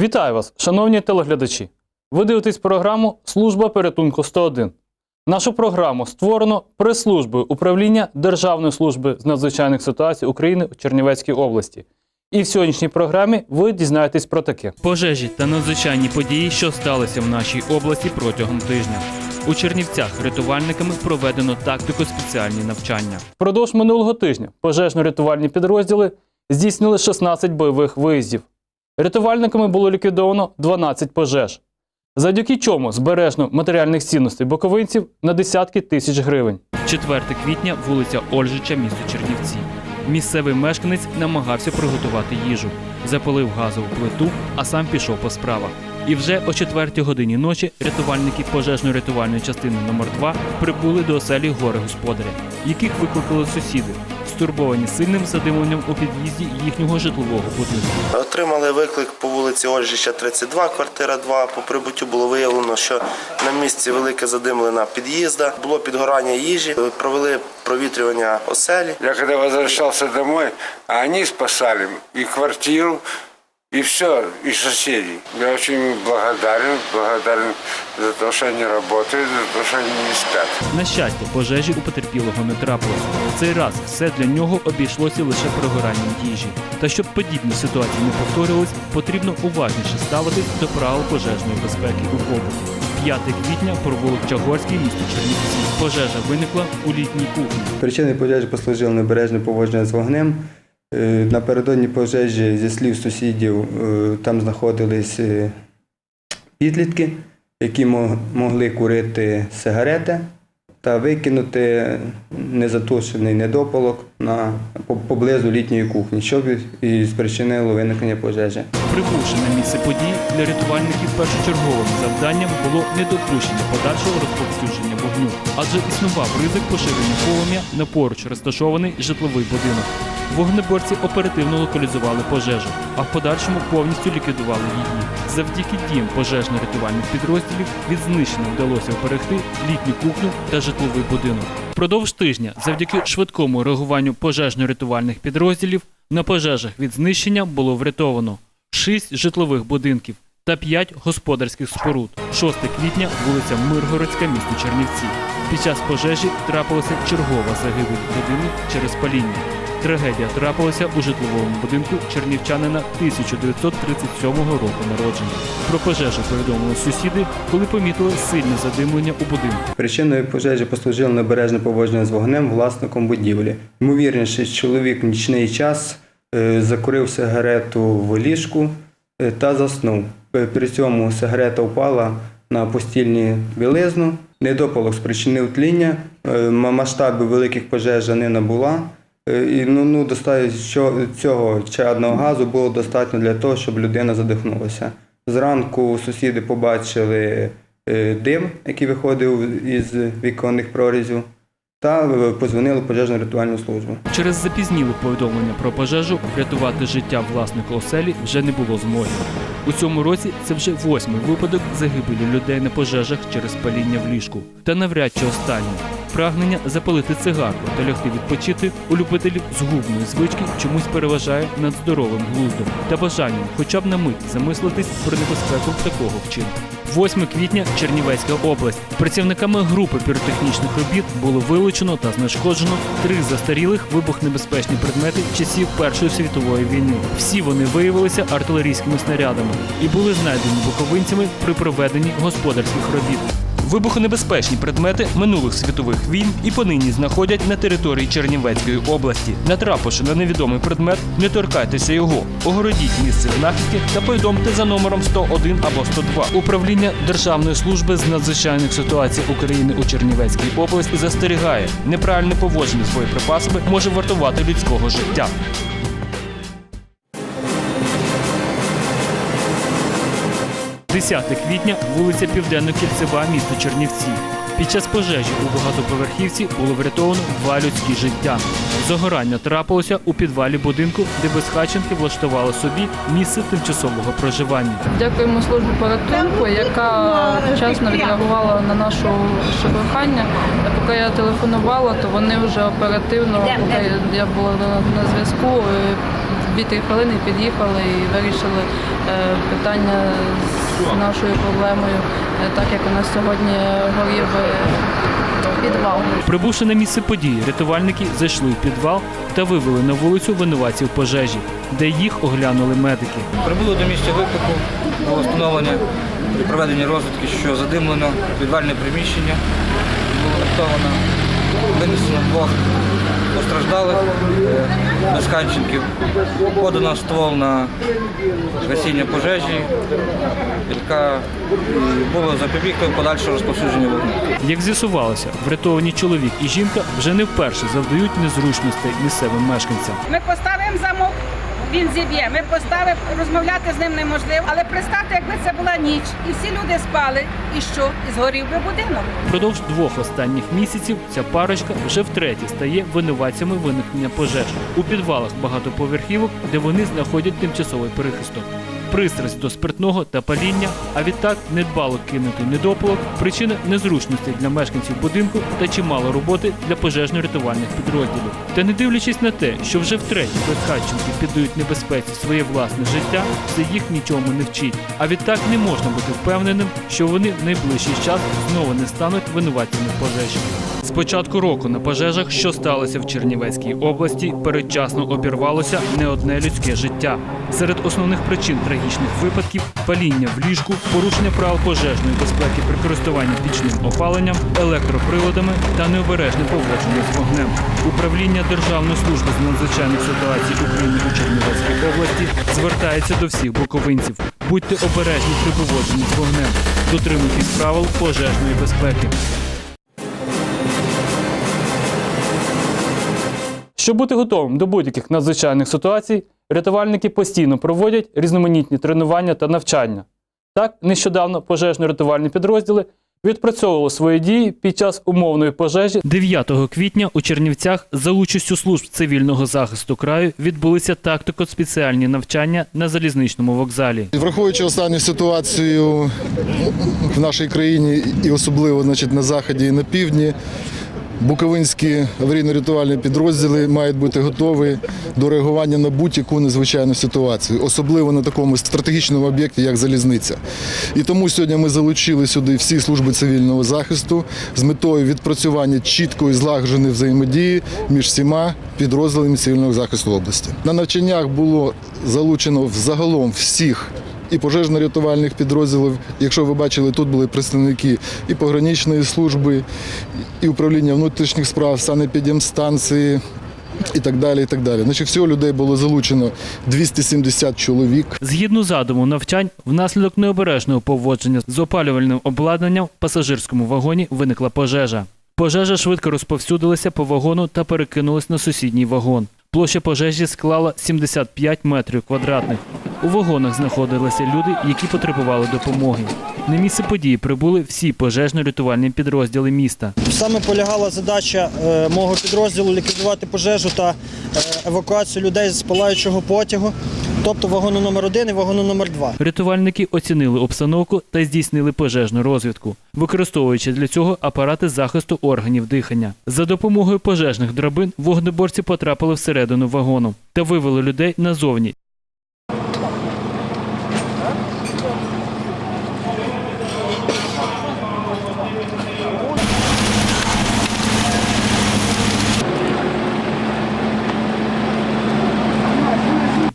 Вітаю вас, шановні телеглядачі. Ви дивитесь програму Служба порятунку 101. Нашу програму створено прес-службою управління Державної служби з надзвичайних ситуацій України у Чернівецькій області. І в сьогоднішній програмі ви дізнаєтесь про таке: пожежі та надзвичайні події, що сталися в нашій області протягом тижня. У Чернівцях рятувальниками проведено тактико спеціальні навчання. Впродовж минулого тижня пожежно-рятувальні підрозділи здійснили 16 бойових виїздів. Рятувальниками було ліквідовано 12 пожеж, завдяки чому збережено матеріальних цінностей боковинців на десятки тисяч гривень. 4 квітня, вулиця Ольжича, місто Чернівці. Місцевий мешканець намагався приготувати їжу, запалив газову плиту, а сам пішов по справах. І вже о 4 годині ночі рятувальники пожежно-рятувальної частини номер 2 прибули до оселі гори господаря, яких викликали сусіди, стурбовані сильним задимленням у під'їзді їхнього житлового будинку. Отримали виклик по вулиці Ольжича, 32, квартира 2. По прибуттю було виявлено, що на місці велике задимлена під'їзда, було підгорання їжі, провели провітрювання оселі. Я когда возвращался домой, а они спасали и квартиру, и все, и соседей. Я очень благодарен, благодарен за то, что они работают, за то, что они не спят. На щастя, пожежі у потерпілого не трапилося. Цей раз все для нього обійшлося лише пригоранням їжі. Та щоб подібні ситуації не повторювались, потрібно уважніше ставитись до правил пожежної безпеки у побуті. 5 квітня провулок Чагорський, місто Чернівці. Пожежа виникла у літній кухні. Причиною пожежі послужило небережне поводження з вогнем. Е, Напередодні пожежі, зі слів сусідів, е, там знаходились е, підлітки, які могли курити сигарети та викинути незатушений недопалок на, поблизу літньої кухні, що і- спричинило виникнення пожежі. Прибувши на місце події, для рятувальників першочерговим завданням було недопущення подальшого розповсюдження вогню, адже існував ризик поширення полум'я на поруч розташований житловий будинок. Вогнеборці оперативно локалізували пожежу, а в подальшому повністю ліквідували її. Завдяки діям пожежно-рятувальних підрозділів від знищення вдалося вберегти літню кухню та житловий будинок. Впродовж тижня, завдяки швидкому реагуванню пожежно-рятувальних підрозділів, на пожежах від знищення було врятовано 6 житлових будинків та 5 господарських споруд. 6 квітня, вулиця Миргородська, місто Чернівці. Під час пожежі трапилася чергова загибель людини через паління. Трагедія трапилася у житловому будинку чернівчанина 1937 року народження. Про пожежу повідомили сусіди, коли помітили сильне задимлення у будинку. Причиною пожежі послужило небережне поводження з вогнем власником будівлі. Ймовірніше, чоловік в нічний час е, закурив сигарету в ліжку е, та заснув. При цьому сигарета впала на постільні білизну. Недопалок спричинив тління. Е, Масштабів великих пожеж не набула. Е, І ну, ну, доста- що- цього чадного газу було достатньо для того, щоб людина задихнулася. Зранку сусіди побачили е, дим, який виходив із віконних прорізів, та е, позвонили в пожежну рятувальну службу. Через запізніле повідомлення про пожежу врятувати життя власника оселі вже не було змоги. У цьому році це вже восьмий випадок загибелі людей на пожежах через паління в ліжку. Та навряд чи останній. Прагнення запалити цигарку та лягти відпочити у любителів згубної звички чомусь переважає над здоровим глуздом та бажанням хоча б на мить замислитись про небезпеку такого вчинку. 8 квітня Чернівецька область. Працівниками групи піротехнічних робіт було вилучено та знешкоджено три застарілих вибухнебезпечні предмети часів Першої світової війни. Всі вони виявилися артилерійськими снарядами і були знайдені буховинцями при проведенні господарських робіт. Вибухонебезпечні предмети минулих світових війн і понині знаходять на території Чернівецької області. Натрапивши на невідомий предмет, не торкайтеся його, огородіть місце знахідки та повідомте за номером 101 або 102. Управління Державної служби з надзвичайних ситуацій України у Чернівецькій області застерігає, неправильне поводження з боєприпасами може вартувати людського життя. 10 квітня, вулиця Південно-Кільцева, місто Чернівці. Під час пожежі у багатоповерхівці було врятовано два людські життя. Загорання трапилося у підвалі будинку, де безхатченки влаштували собі місце тимчасового проживання. Дякуємо службі порятунку, яка вчасно відреагувала на наше прохання. Поки я телефонувала, то вони вже оперативно, я була на зв'язку, е, дві-три хвилини під'їхали і вирішили е, питання з нашою проблемою, е, так як у нас сьогодні горів е, підвал. Прибувши на місце події, рятувальники зайшли в підвал та вивели на вулицю винуватців пожежі, де їх оглянули медики. Прибули до місця виклику, було встановлення при проведенні розвідки, що задимлено підвальне приміщення, було врятовано, винесено двох постраждалих мешканчиків. безхатченків, подано ствол на гасіння пожежі, яка була було запобігти подальшого розповсюдження вогню. Як з'ясувалося, врятовані чоловік і жінка вже не вперше завдають незручностей місцевим мешканцям. Ми поставимо він зіб'є. Ми поставив, розмовляти з ним неможливо. Але представте, якби це була ніч, і всі люди спали, і що? І згорів би будинок. Впродовж двох останніх місяців ця парочка вже втретє стає винуватцями виникнення пожеж у підвалах багатоповерхівок, де вони знаходять тимчасовий перехисток. Пристрасть до спиртного та паління, а відтак недбало кинутий недопалок, причина незручностей для мешканців будинку та чимало роботи для пожежно-рятувальних підрозділів. Та не дивлячись на те, що вже втретє безхатченки піддають небезпеці своє власне життя, це їх нічому не вчить. А відтак не можна бути впевненим, що вони в найближчий час знову не стануть винуватцями пожежі. З початку року на пожежах, що сталося в Чернівецькій області, передчасно обірвалося не одне людське життя. Серед основних причин трагічних випадків паління в ліжку, порушення правил пожежної безпеки при користуванні пічним опаленням, електроприладами та необережне поводження з вогнем. Управління Державної служби з надзвичайних ситуацій України у Чернівецькій області звертається до всіх буковинців. Будьте обережні при поводженні з вогнем, дотримуйтесь правил пожежної безпеки. Щоб бути готовим до будь-яких надзвичайних ситуацій, рятувальники постійно проводять різноманітні тренування та навчання. Так, нещодавно пожежно-рятувальні підрозділи відпрацьовували свої дії під час умовної пожежі. 9 квітня у Чернівцях за участю служб цивільного захисту краю відбулися тактико-спеціальні навчання на залізничному вокзалі. Враховуючи останню ситуацію в нашій країні і особливо значить, на заході і на півдні, буковинські аварійно-рятувальні підрозділи мають бути готові до реагування на будь-яку незвичайну ситуацію, особливо на такому стратегічному об'єкті, як залізниця. І тому сьогодні ми залучили сюди всі служби цивільного захисту з метою відпрацювання чіткої злагодженої взаємодії між всіма підрозділами цивільного захисту області. На навчаннях було залучено взагалом всіх і пожежно-рятувальних підрозділів. Якщо ви бачили, тут були представники і пограничної служби, і управління внутрішніх справ, санепідемстанції і так далі. І так далі. Значить, всього людей було залучено 270 чоловік. Згідно задуму навчань, внаслідок необережного поводження з опалювальним обладнанням в пасажирському вагоні виникла пожежа. Пожежа швидко розповсюдилася по вагону та перекинулась на сусідній вагон. Площа пожежі склала 75 метрів квадратних. У вагонах знаходилися люди, які потребували допомоги. На місце події прибули всі пожежно-рятувальні підрозділи міста. Саме полягала задача е, мого підрозділу ліквідувати пожежу та е, евакуацію людей з палаючого потягу, тобто вагону номер 1 і вагону номер 2 Рятувальники оцінили обстановку та здійснили пожежну розвідку, використовуючи для цього апарати захисту органів дихання. За допомогою пожежних драбин вогнеборці потрапили всередину вагону та вивели людей назовні.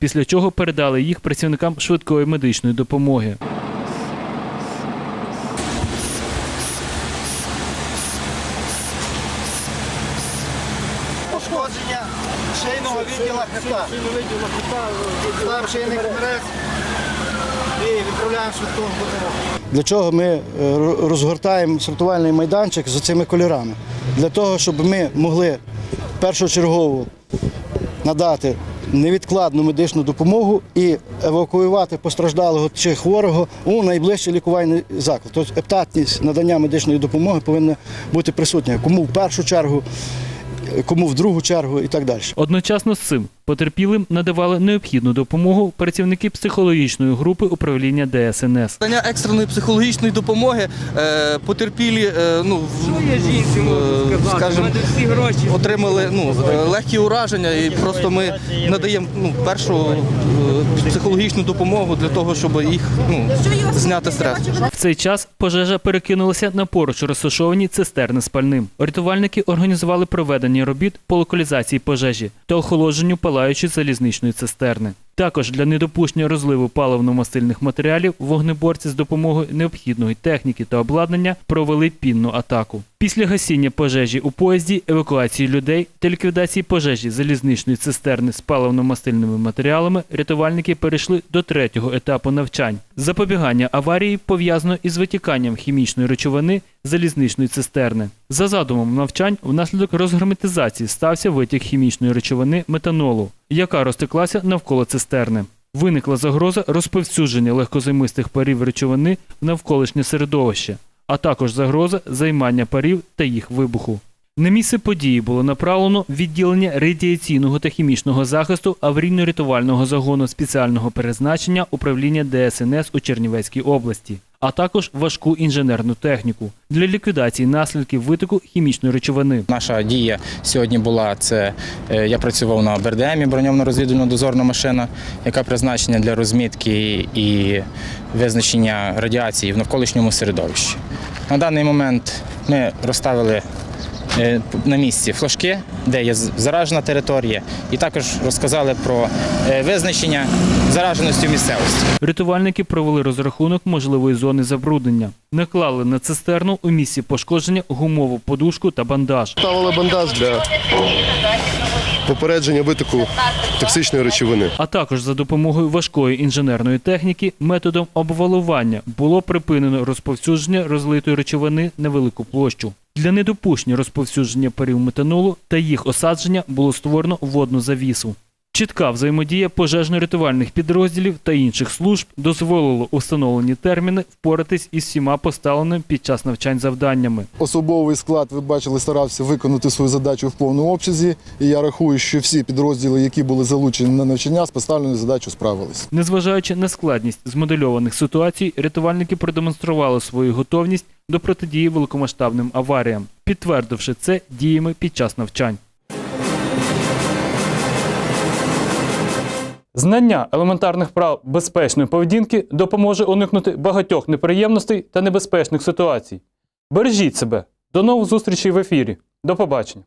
Після чого передали їх працівникам швидкої медичної допомоги. пошкодження шийного відділа хребта. Ставимо шийний комірець і відправляємо швидку допомогу. Для чого ми е, розгортаємо сортувальний майданчик з цими кольорами? Для того, щоб ми могли першочергово надати невідкладну медичну допомогу і евакуювати постраждалого чи хворого у найближчий лікувальний заклад. Тобто ептатність надання медичної допомоги повинна бути присутня. Кому в першу чергу, кому в другу чергу і так далі. Одночасно з цим потерпілим надавали необхідну допомогу працівники психологічної групи управління ДСНС. Надання екстреної психологічної допомоги е, потерпілі, е, ну, е, скажімо, отримали ну, легкі ураження, і просто ми надаємо ну, першу психологічну допомогу для того, щоб їх ну, зняти стрес. В цей час пожежа перекинулася на поруч розташовані цистерни з пальним. Рятувальники організували проведення робіт по локалізації пожежі та охолодженню палаючої залізничної цистерни. Також для недопущення розливу паливно-мастильних матеріалів вогнеборці з допомогою необхідної техніки та обладнання провели пінну атаку. Після гасіння пожежі у поїзді, евакуації людей та ліквідації пожежі залізничної цистерни з паливно-мастильними матеріалами рятувальники перейшли до третього етапу навчань. Запобігання аварії пов'язано із витіканням хімічної речовини залізничної цистерни. За задумом навчань, внаслідок розгерметизації стався витік хімічної речовини метанолу, яка розтеклася навколо цистерни. Виникла загроза розповсюдження легкозаймистих парів речовини в навколишнє середовище, а також загроза займання парів та їх вибуху. На місце події було направлено відділення радіаційного та хімічного захисту аварійно-рятувального загону спеціального призначення управління ДСНС у Чернівецькій області, а також важку інженерну техніку для ліквідації наслідків витоку хімічної речовини. Наша дія сьогодні була це. е, Я працював на БРДМі, броньовно розвідувальна дозорна машина, яка призначена для розмітки і визначення радіації в навколишньому середовищі. На даний момент ми розставили на місці флажки, де є з- заражена територія, і також розказали про е, визначення зараженості в місцевості. Рятувальники провели розрахунок можливої зони забруднення, наклали на цистерну у місці пошкодження гумову подушку та бандаж. Ставили бандаж для попередження витоку токсичної речовини. А також за допомогою важкої інженерної техніки методом обвалування було припинено розповсюдження розлитої речовини на велику площу. Для недопущення розповсюдження парів метанолу та їх осадження було створено водну завісу. Чітка взаємодія пожежно-рятувальних підрозділів та інших служб дозволило у встановлені терміни впоратись із всіма поставленими під час навчань завданнями. Особовий склад, ви бачили, старався виконати свою задачу в повному обсязі. І я рахую, що всі підрозділи, які були залучені на навчання, з поставленою задачою справились. Незважаючи на складність змодельованих ситуацій, рятувальники продемонстрували свою готовність до протидії великомасштабним аваріям, підтвердивши це діями під час навчань. Знання елементарних прав безпечної поведінки допоможе уникнути багатьох неприємностей та небезпечних ситуацій. Бережіть себе. До нових зустрічей в ефірі. До побачення.